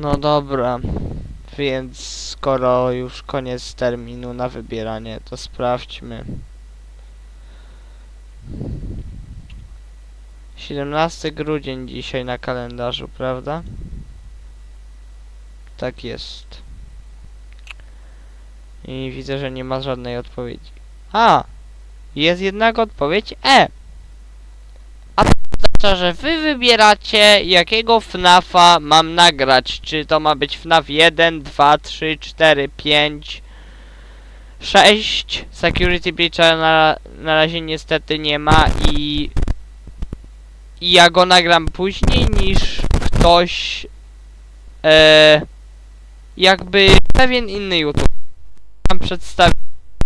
No dobra. Więc skoro już koniec terminu na wybieranie, to sprawdźmy. 17 grudzień dzisiaj na kalendarzu, prawda? Tak jest. I widzę, że nie ma żadnej odpowiedzi. A! Jest jednak odpowiedź E! Oznacza, że wy wybieracie jakiego FNAFa mam nagrać. Czy to ma być FNAF 1, 2, 3, 4, 5, 6. Security Breacha na, na razie niestety nie ma i... I ja go nagram później niż ktoś... E, jakby pewien inny YouTube. Mam przedstawić,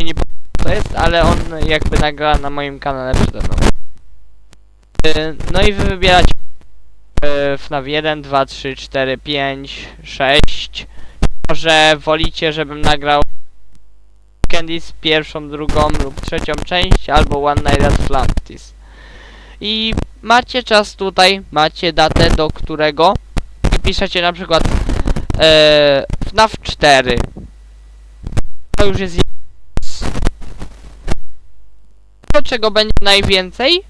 nie powiem co to jest, ale on jakby nagra na moim kanale przede mną. E, No i wy wybieracie FNAF 1, 2, 3, 4, 5, 6. Może wolicie, żebym nagrał Candies pierwszą, drugą lub trzecią część, albo One Night at Atlantis. I macie czas tutaj, macie datę, do którego i piszecie na przykład e, FNAF 4. To już jest to, czego będzie najwięcej,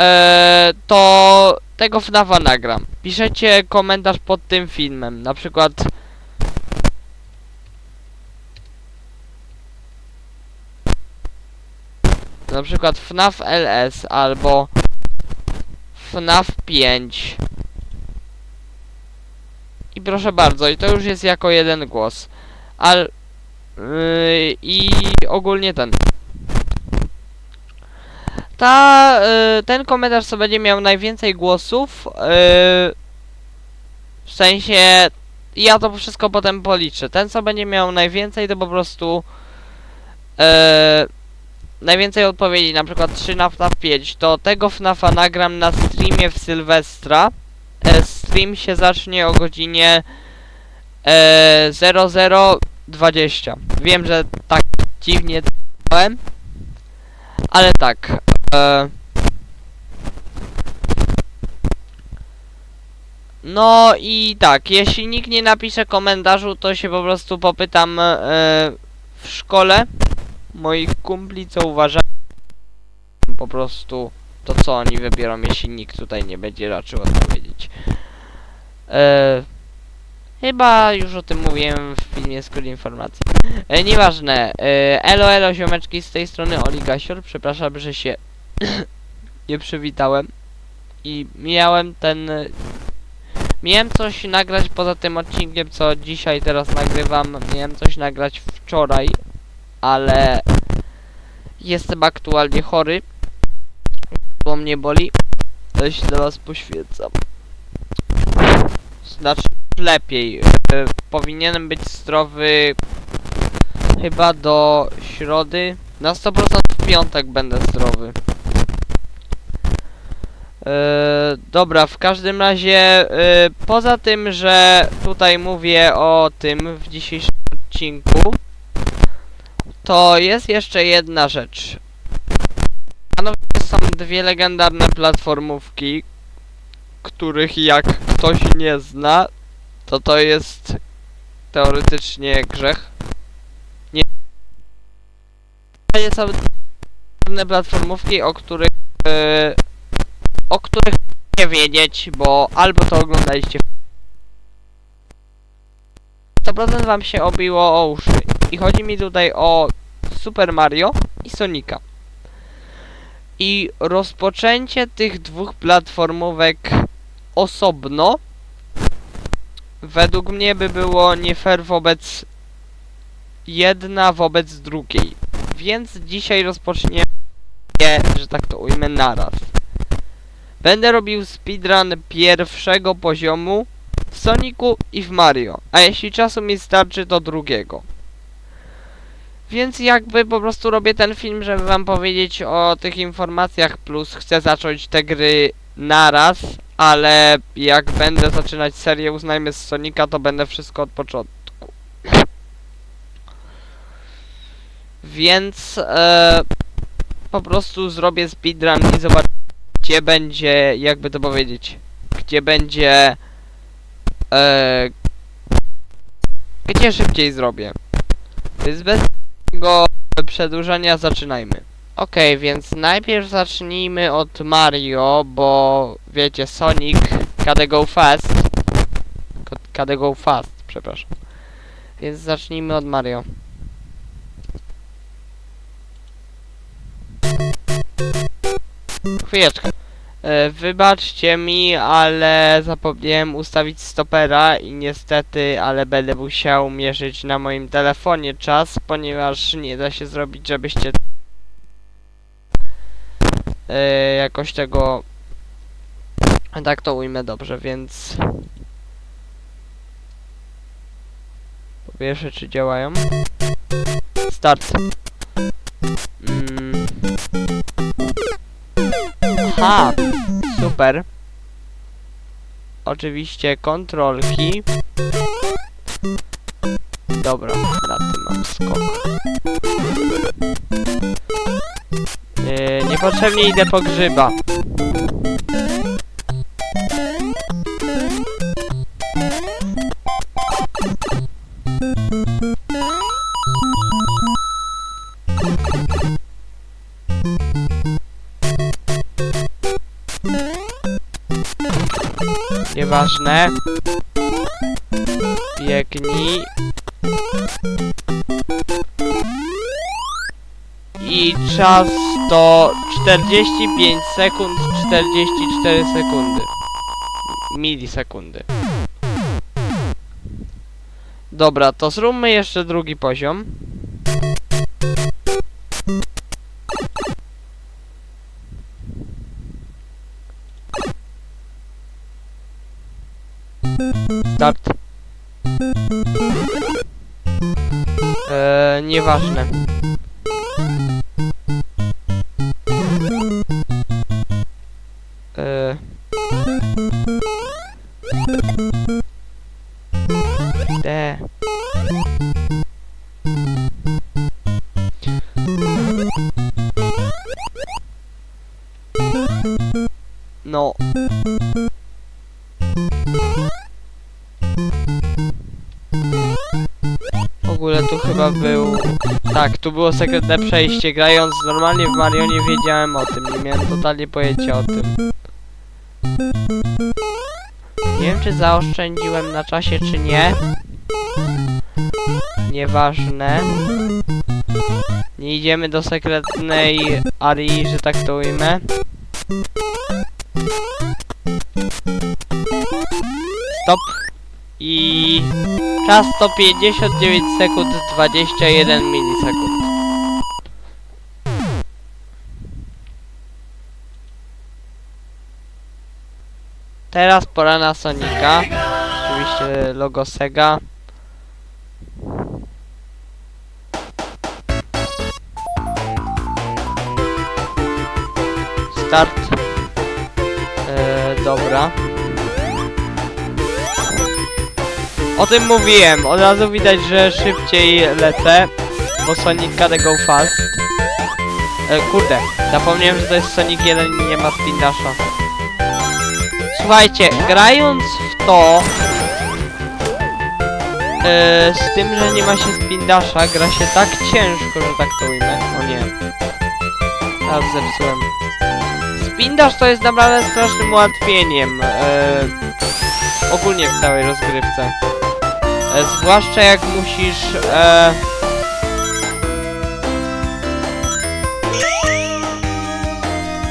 e, to tego FNAFa nagram. Piszecie komentarz pod tym filmem, na przykład na przykład FNAF LS albo FNAF 5 i proszę bardzo, i to już jest jako jeden głos. Al Yy, I ogólnie ten. Ta, yy, ten komentarz, co będzie miał najwięcej głosów, yy, w sensie, ja to wszystko potem policzę. Ten, co będzie miał najwięcej, to po prostu yy, najwięcej odpowiedzi, na przykład 3 na FNAF 5, to tego FNAFa nagram na streamie w Sylwestra. E, stream się zacznie o godzinie e, 00 20. Wiem, że tak dziwnie ale tak. E... No i tak, jeśli nikt nie napisze komentarzu, to się po prostu popytam e, w szkole moich kumpli, co uważają po prostu to, co oni wybiorą, jeśli nikt tutaj nie będzie raczył odpowiedzieć. E... Chyba już o tym mówiłem w filmie Skrót Informacji. E, nieważne. E, elo, elo, ziomeczki, z tej strony Oli Gasior. Przepraszam, że się nie przywitałem. I miałem ten... e, Miałem coś nagrać poza tym odcinkiem, co dzisiaj teraz nagrywam. Miałem coś nagrać wczoraj, ale jestem aktualnie chory. Bo mnie boli. To się do was poświęcam. Znaczy lepiej. E, powinienem być zdrowy chyba do środy. Na 100% w piątek będę zdrowy. E, dobra, w każdym razie e, poza tym, że tutaj mówię o tym w dzisiejszym odcinku, to jest jeszcze jedna rzecz. Są dwie legendarne platformówki, których jak ktoś nie zna, to to jest teoretycznie grzech. Nie. To są platformówki, o których e, o których nie wiedzieć, bo albo to oglądaliście 100% wam się obiło o uszy. I chodzi mi tutaj o Super Mario i Sonika. I rozpoczęcie tych dwóch platformówek osobno według mnie by było nie fair wobec jedna wobec drugiej. Więc dzisiaj rozpoczniemy je, że tak to ujmę, naraz. Będę robił speedrun pierwszego poziomu w Sonicu i w Mario, a jeśli czasu mi starczy, to drugiego. Więc jakby po prostu robię ten film, żeby wam powiedzieć o tych informacjach, plus chcę zacząć te gry naraz, ale jak będę zaczynać serię, uznajmy z Sonika, to będę wszystko od początku. Więc e, po prostu zrobię speedrun i zobaczę, gdzie będzie, jakby to powiedzieć, gdzie będzie Eee, gdzie szybciej zrobię. Więc bez tego przedłużania zaczynajmy. Okej, więc najpierw zacznijmy od Mario, bo wiecie, Sonic gotta go fast. Gotta go fast, przepraszam. Więc zacznijmy od Mario. Chwileczkę. E, wybaczcie mi, ale zapomniałem ustawić stopera i niestety, ale będę musiał mierzyć na moim telefonie czas, ponieważ nie da się zrobić, żebyście e, jakoś tego tak to ujmę dobrze, więc po pierwsze czy działają? Start Aha, super. Oczywiście kontrolki. Dobra, na tym mam skok. Yy, niepotrzebnie idę po grzyba. Nieważne. Biegnij. I czas to 45 sekund 44 sekundy. Milisekundy. Dobra, to zróbmy jeszcze drugi poziom. Start. Eee, nieważne. Tu było sekretne przejście. Grając normalnie w Mario nie wiedziałem o tym. Nie miałem totalnie pojęcia o tym. Nie wiem czy zaoszczędziłem na czasie czy nie. Nieważne. Nie idziemy do sekretnej arii, że tak to ujmę. Stop. I czas to 59 sekund 21 milisekund. Teraz pora na Sonika. Oczywiście logo Sega. Start. Eee, dobra. O tym mówiłem, od razu widać, że szybciej lecę, bo Sonic gotta go fast. E, kurde, zapomniałem, że to jest Sonic 1 i nie ma spin dasha. Słuchajcie, grając w to, e, z tym, że nie ma się spin dasha, gra się tak ciężko, że tak to ujmę. O nie. Teraz zepsułem. Spin dash to jest naprawdę strasznym ułatwieniem. E, ogólnie w całej rozgrywce. E, zwłaszcza jak musisz e...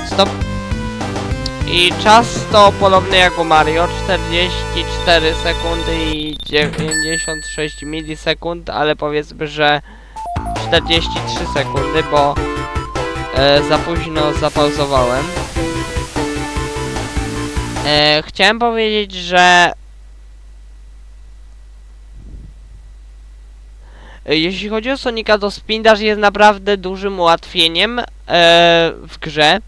Stop. I czas to podobny jak u Mario 44 sekundy i 96 milisekund Ale powiedzmy, że 43 sekundy, bo e, za późno zapauzowałem. E, Chciałem powiedzieć, że Jeśli chodzi o Sonika, to spindaż jest naprawdę dużym ułatwieniem e, w grze.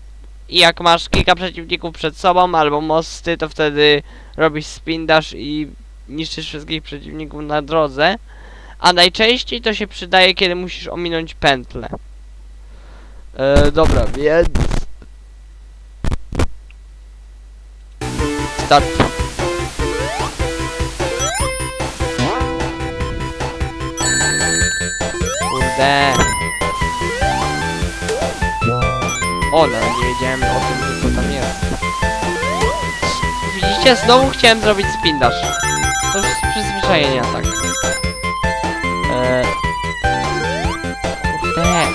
I jak masz kilka przeciwników przed sobą albo mosty, to wtedy robisz spindaż i niszczysz wszystkich przeciwników na drodze. A najczęściej to się przydaje, kiedy musisz ominąć pętlę. E, dobra, więc... Start. Kurde. O, no nie wiedziałem o tym, że to tam jest. Widzicie, znowu chciałem zrobić spindaż. To już z przyzwyczajenia, tak. Eee... Kurde.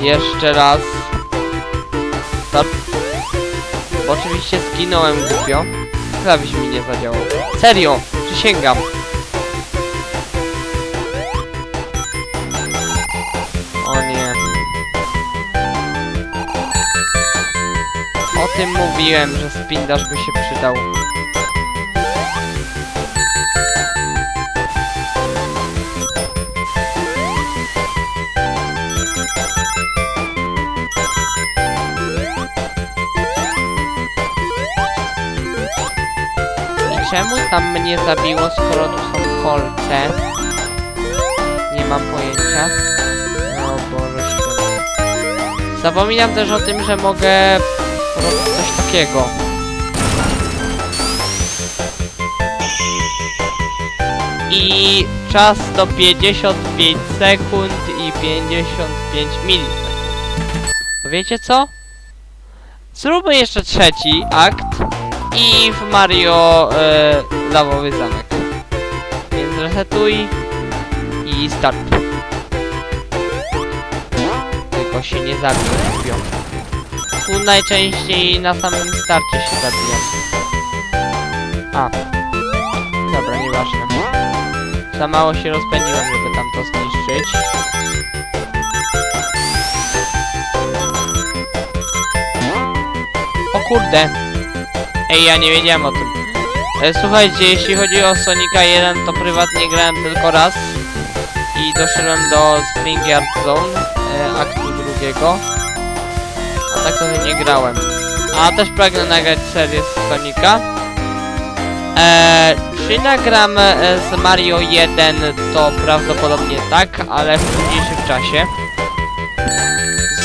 Jeszcze raz. Oczywiście zginąłem głupio. Klawisz mi nie zadziałał. Serio, przysięgam. O nie. O tym mówiłem, że spindaż by się przydał. Czemu tam mnie zabiło, skoro tu są kolce? Nie mam pojęcia. O Boże święty. Zapominam też o tym, że mogę robić coś takiego. I czas to 55 sekund i 55 milisekund. Wiecie co? Zróbmy jeszcze trzeci akt i w Mario e, lawowy zamek. Więc resetuj i start. Tylko się nie zabił. Tu najczęściej na samym starcie się zabija. A. Dobra, nieważne. Za mało się rozpędziłem, żeby tam to zniszczyć. O kurde. Ej, ja nie wiedziałem o tym. E, słuchajcie, jeśli chodzi o Sonika 1, to prywatnie grałem tylko raz. I doszedłem do Spring Yard Zone, e, aktu drugiego. A tak to nie grałem. A też pragnę nagrać serię z Sonika. E, czy nagram e, z Mario 1, to prawdopodobnie tak, ale w późniejszym czasie.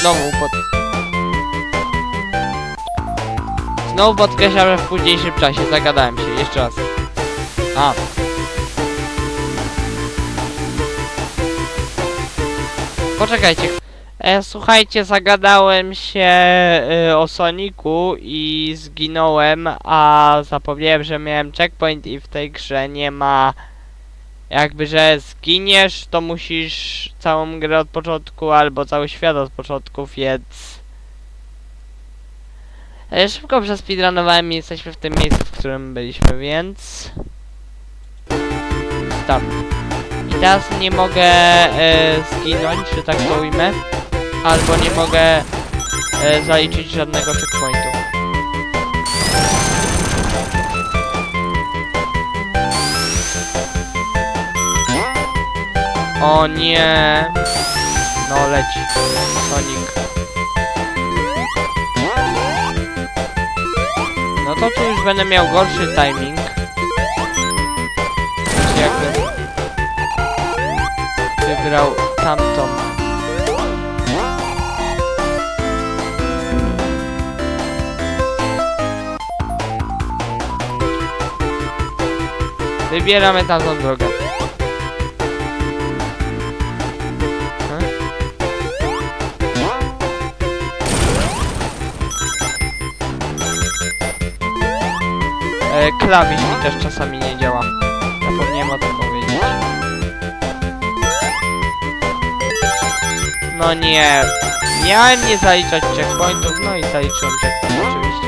Znowu pod... Znowu podkreślam, że w późniejszym czasie. Zagadałem się. Jeszcze raz. A. Poczekajcie. E, słuchajcie, zagadałem się e, o Soniku i zginąłem, a zapomniałem, że miałem checkpoint i w tej grze nie ma jakby, że zginiesz, to musisz całą grę od początku albo cały świat od początku, więc szybko przespeedrunowałem i jesteśmy w tym miejscu, w którym byliśmy, więc start. I teraz nie mogę e, zginąć, że tak to ujmę. Albo nie mogę e, zaliczyć żadnego checkpointu. O nie! No leci. Sonic. To tu już będę miał gorszy timing. Jakbym wybrał tamtą. Wybieramy tamtą drogę. E, klawisz mi też czasami nie działa. Zapomniałem o tym powiedzieć. No nie. Miałem nie zaliczać checkpointów, no i zaliczyłem checkpoint oczywiście.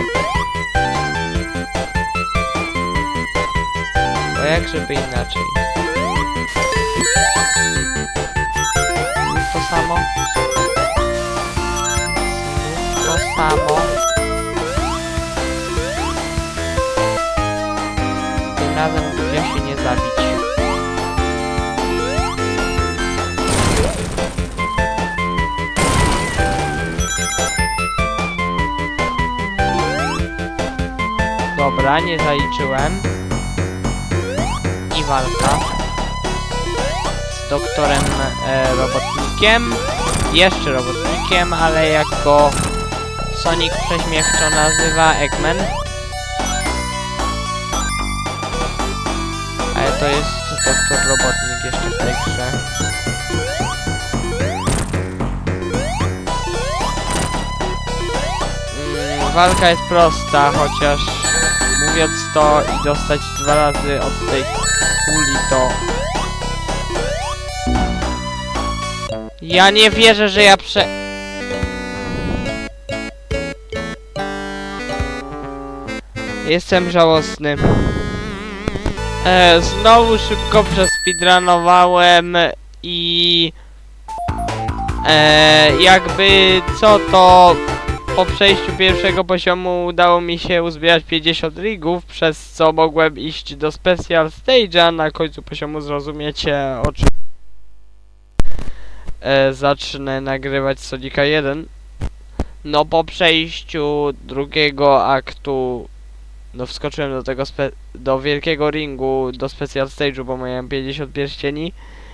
Bo jak żeby inaczej. To samo. To samo. Razem ja się nie zabić. Dobra, nie zaliczyłem. I walka z doktorem e, robotnikiem. Jeszcze robotnikiem, ale jako Sonic prześmiewczo nazywa Eggman. To jest doktor robotnik jeszcze w tej grze. Mm, walka jest prosta, chociaż mówiąc to i dostać dwa razy od tej kuli to... Ja nie wierzę, że ja prze... Jestem żałosny. E, znowu szybko przespeedrunowałem i e, jakby co to po przejściu pierwszego poziomu udało mi się uzbierać 50 rigów, przez co mogłem iść do Special Stage'a, na końcu poziomu zrozumiecie o czym e, zacznę nagrywać Sonika 1. No po przejściu drugiego aktu no wskoczyłem do tego do wielkiego ringu, do Special Stage'u, bo miałem 50 pierścieni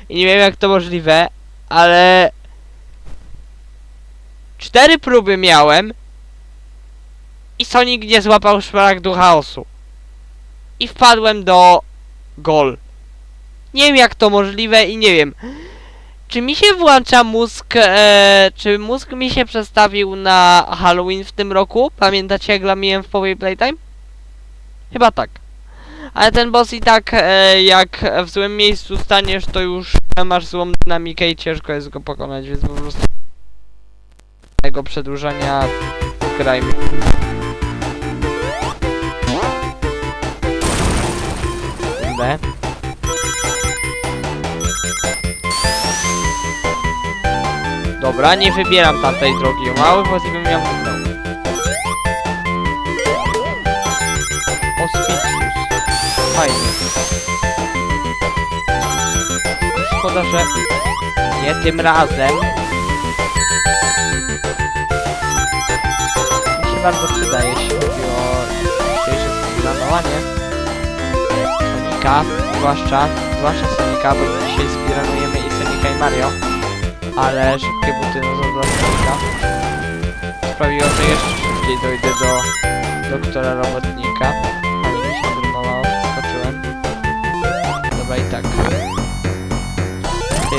i nie wiem jak to możliwe, ale cztery próby miałem i Sonic nie złapał szmaragdu chaosu. I wpadłem do gol. Nie wiem jak to możliwe i nie wiem. Czy mi się włącza mózg, e, czy mózg mi się przestawił na Halloween w tym roku? Pamiętacie jak lamiłem w Power Playtime? Chyba tak. Ale ten boss i tak, e, jak w złym miejscu staniesz, to już masz złą dynamikę i ciężko jest go pokonać, więc po prostu tego przedłużania grajmy. Kurde. Dobra, nie wybieram tamtej drogi. Mały i bym wybrał. Fajnie. Szkoda, że nie tym razem. Mi się bardzo przyda, jeśli chodzi o dzisiejsze planowanie. Sonika, zwłaszcza, zwłaszcza Sonika, bo dzisiaj splanujemy i Sonika i Mario. Ale szybkie buty no to dla Sonika sprawiło, że jeszcze szybciej dojdę do doktora robotnika.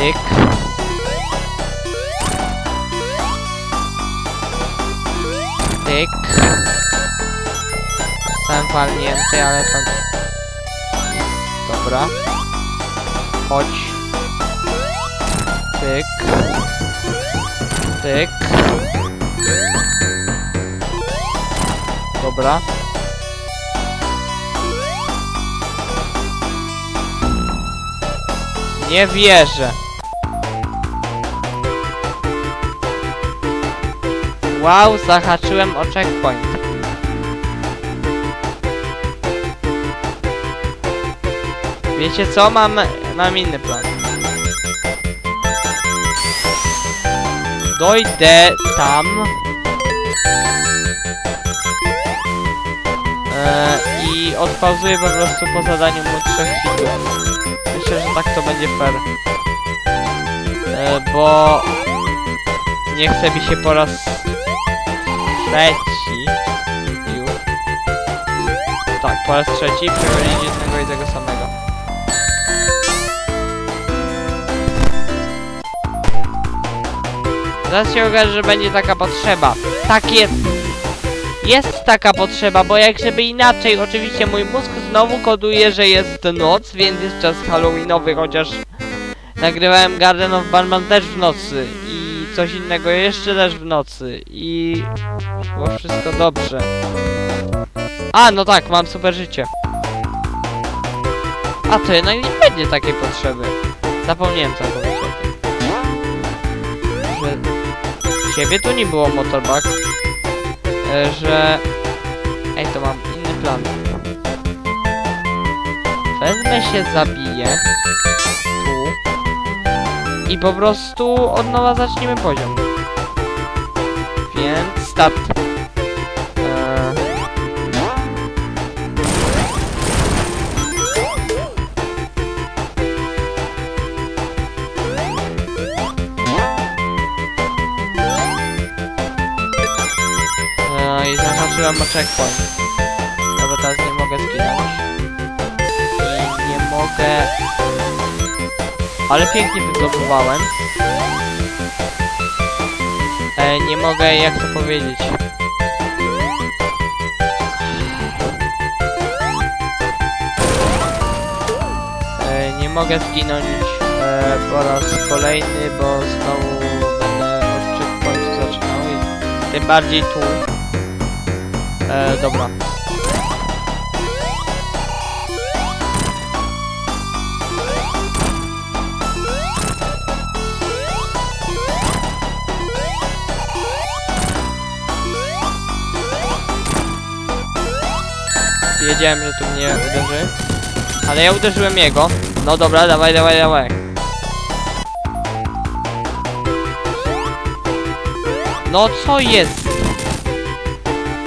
Tyk. Tyk. Zostałem walnięty, ale to... Dobra. Chodź. Tyk. Tyk. Dobra. Nie wierzę. Wow, zahaczyłem o checkpoint. Wiecie co? Mam, mam inny plan. Dojdę tam. E, I odpauzuję po prostu po zadaniu mu trzech hitów. Myślę, że tak to będzie fair. E, bo nie chce mi się po raz już. Tak, po raz trzeci przechodzić jednego i tego samego. Zaraz się okaże, że będzie taka potrzeba. Tak jest. Jest taka potrzeba, bo jak żeby inaczej, oczywiście mój mózg znowu koduje, że jest noc, więc jest czas halloweenowy, chociaż nagrywałem Garden of Batman też w nocy coś innego jeszcze też w nocy i było wszystko dobrze. A, no tak, mam super życie. A to jednak nie będzie takiej potrzeby. Zapomniałem całkowicie o. Że ciebie tu nie było motorbug. E, że... Ej, to mam inny plan. Wezmę się, zabiję. I po prostu od nowa zaczniemy poziom. Więc start. Eee... No i zahaczyłem o checkpoint. Dobra, teraz nie mogę zginąć. I nie mogę... Ale pięknie wydobywałem. E, nie mogę, jak to powiedzieć... E, nie mogę zginąć e, po raz kolejny, bo znowu będę od checkpointu zaczynał i tym bardziej tu. E, dobra. Wiedziałem, że tu mnie uderzy. Ale ja uderzyłem jego. No dobra, dawaj, dawaj, dawaj. No co jest?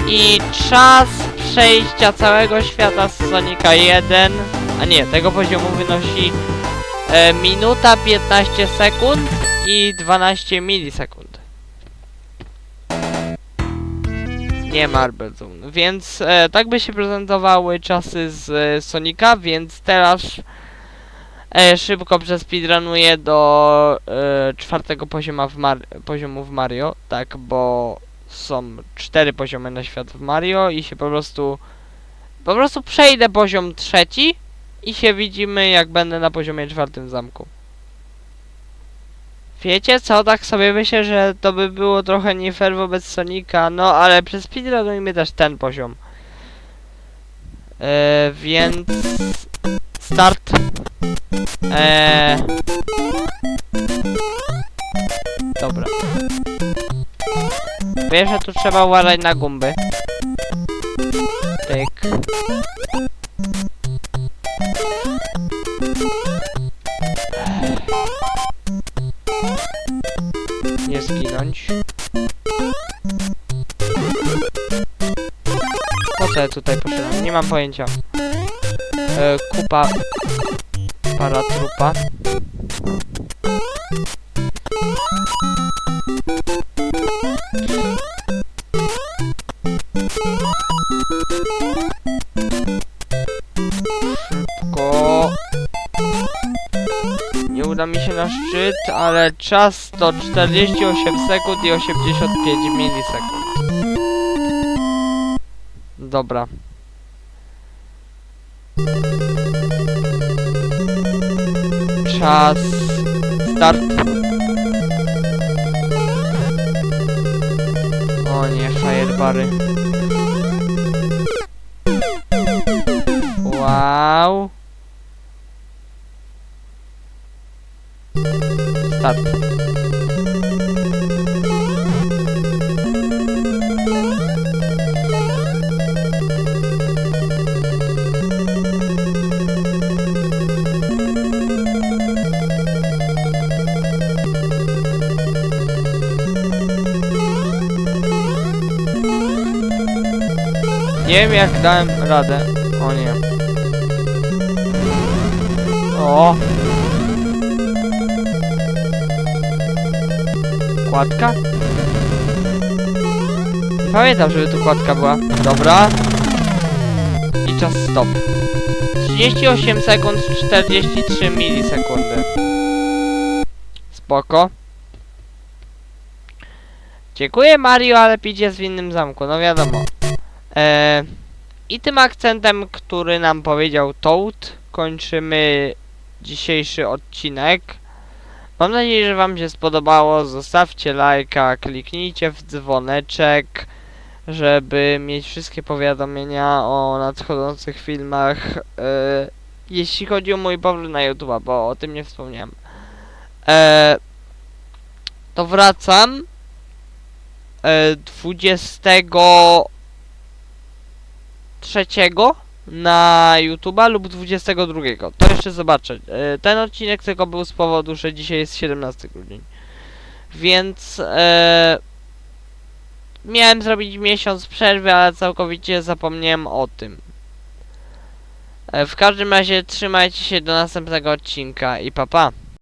I czas przejścia całego świata z Sonika 1, a nie, tego poziomu wynosi e, minuta 15 sekund i 12 milisekund. Nie Marble Zone. Więc e, tak by się prezentowały czasy z e, Sonika, więc teraz e, szybko przespeedrunuję do e, czwartego w Mar poziomu w Mario. Tak, bo są cztery poziomy na świat w Mario i się po prostu po prostu przejdę poziom trzeci i się widzimy jak będę na poziomie czwartym zamku. Wiecie co, tak sobie myślę, że to by było trochę nie fair wobec Sonika, no ale przez speedrunujmy też ten poziom. E, więc... Start. E, dobra. Wiesz, że tu trzeba uważać na gumby. Tyk. Ja tutaj poszedłem? Nie mam pojęcia. E, kupa paratrupa. Szybko. Nie uda mi się na szczyt, ale czas to 48 sekund i 85 milisekund. Dobra. Czas. Start. O nie, firebary. Wow. Start. Nie wiem jak dałem radę. O nie. O! Kładka? Nie pamiętam, żeby tu kładka była. Dobra. I czas stop. 38 sekund 43 milisekundy. Spoko. Dziękuję Mario, ale pidzie w innym zamku, no wiadomo. E, I tym akcentem, który nam powiedział Toad, kończymy dzisiejszy odcinek. Mam nadzieję, że Wam się spodobało. Zostawcie lajka, kliknijcie w dzwoneczek, żeby mieć wszystkie powiadomienia o nadchodzących filmach. E, jeśli chodzi o mój powrót na YouTube, bo o tym nie wspomniałem. E, to wracam. E, 20 trzeciego na YouTube'a lub 22. To jeszcze zobaczę. E, Ten odcinek tylko był z powodu, że dzisiaj jest 17 grudzień. Więc e, miałem zrobić miesiąc przerwy, ale całkowicie zapomniałem o tym. E, w każdym razie trzymajcie się do następnego odcinka i papa. Pa.